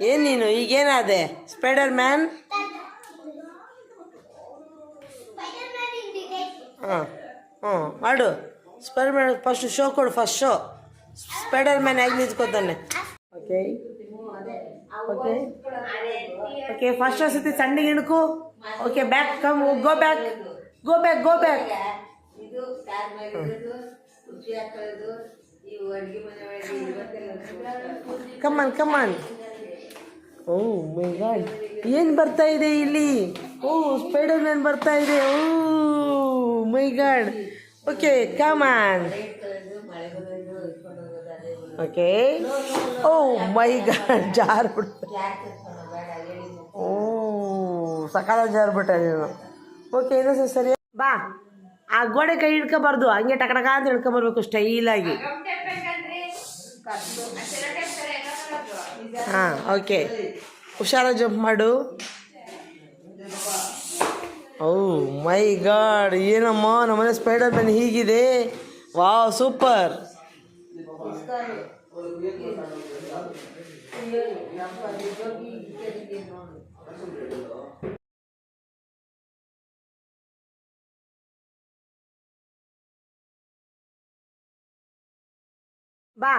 ಏನ್ ನೀನು? ಈಗೇನಾದೆ? Spider man ಹಾಂ, ಹ್ಞೂ, ಮಾಡು. ಸ್ಪೈಡರ್ ಮ್ಯಾನ್ ಫಸ್ಟ್ ಶೋ ಕೊಡು ಫಸ್ಟ್ ಶೋ ಸ್ಪೈಡರ್ ಮ್ಯಾನ್ ಹೇಗೆ ನಿಂತ್ಕೋತಾನೆ ಓಕೆ ಓಕೆ ಓಕೆ ಫಸ್ಟ್ ಸತಿ ಸಣ್ಣಗೆ ಇಣಕು okay back come go back go back go back come on come on oh my god. ಏನು ಬರ್ತಾ ಇದೆ ಇಲ್ಲಿ? ಓ ಸ್ಪೈಡರ್ ಮ್ಯಾನ್ ಬರ್ತಾ ಇದೆ. ಓ, my god. Okay come on. Okay. Oh, my god, jar ಓ, ಸಕಾಲ ಜಾರು ಬಿಟ್ಟ ನೀನು ಓಕೆ ಸರ್, ಸರಿ. ಬಾ. ಆ ಗೋಡೆ ಕೈ ಹಿಡ್ಕೊಬಾರ್ದು. ಹಂಗೆ ಟಕಟಕ ಅಂತ ಹಿಡ್ಕೊಬರ್ಬೇಕು ಸ್ಟೈಲಾಗಿ ಹಾಂ ಓಕೆ ಹುಷಾರ ಜಂಪ್ ಮಾಡು. ಓ ಮೈ ಗಾಡ್, ಏನಮ್ಮ ನಮ್ಮನೆ ಸ್ಪೈಡರ್ ಮ್ಯಾನ್ ಹೀಗಿದೆ. Wow, super. ಬಾ.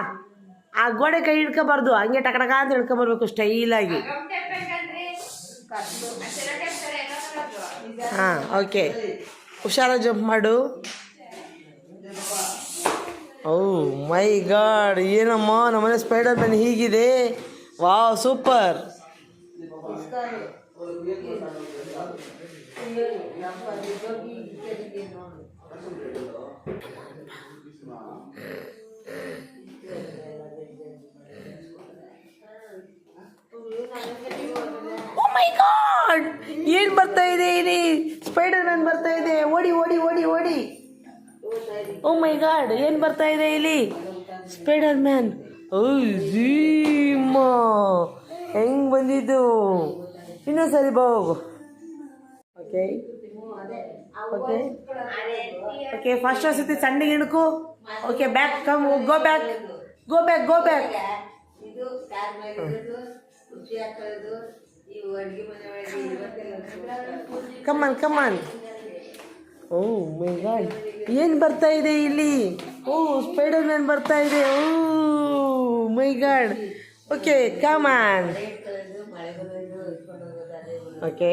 ಆ ಗೋಡೆ ಕೈ ಹಿಡ್ಕೊಬಾರ್ದು, ಹಂಗೆ ಟಕಟಕ ಅಂತ ಹಿಡ್ಕೊಬರ್ಬೇಕು ಸ್ಟೈಲಾಗಿ. ಹಾಂ, ಓಕೆ. ಹುಷಾರ ಜಂಪ್ ಮಾಡು. ಓ ಮೈ ಗಾಡ್, ಏನಮ್ಮ, ನಮ್ಮನೆ ಸ್ಪೈಡರ್ ಮ್ಯಾನ್ ಹೀಗಿದೆ. Wow, super. ಮೈ ಗಾಡ್ ಏನು ಬರ್ತಾ ಇದೆ ಇಲ್ಲಿ? ಸ್ಪೈಡರ್ ಮ್ಯಾನ್ ಬರ್ತಾ ಇದೆ. ಓಡಿ ಓಡಿ ಓಡಿ ಓಡಿ. ಓ ಮೈ ಗಾಡ್ ಏನು ಬರ್ತಾ ಇದೆ ಇಲ್ಲಿ? ಸ್ಪೈಡರ್ ಮ್ಯಾನ್ ಹೆಂಗ್ ಬಂದಿದ್ದು? ಇನ್ನೊಂದ್ಸರಿ ಬಾ ಹೋಗು. ಓಕೆ ಓಕೆ ಓಕೆ ಫಸ್ಟ್ ಸತಿ ಸಣ್ಣಗೆ ಇಣಕು okay back come go back go back go back come on ಮೇಲೆ ಇರೋದು ಕುರ್ಚಿ ಹಾಕೊಳ್ಳೋದು ಇವು ಅಡುಗೆ ಮನೆ ಒಳಗೆ ಇವತ್ತೆಲ್ಲ common come on oh my god ಏನು ಬರ್ತಾ ಇದೆ ಇಲ್ಲಿ? ಓ ಸ್ಪೈಡರ್ ಮ್ಯಾನ್ ಬರ್ತಾ ಇದೆ. ಓ my god okay come on. Okay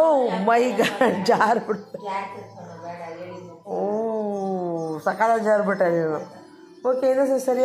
oh my god jar ಓ ಸಕಾಲ ಜಾರ್ ಬಿಟ್ಟ ನೀನು. ಓಕೆ ಇನ್ನೊಂದು ಸರಿ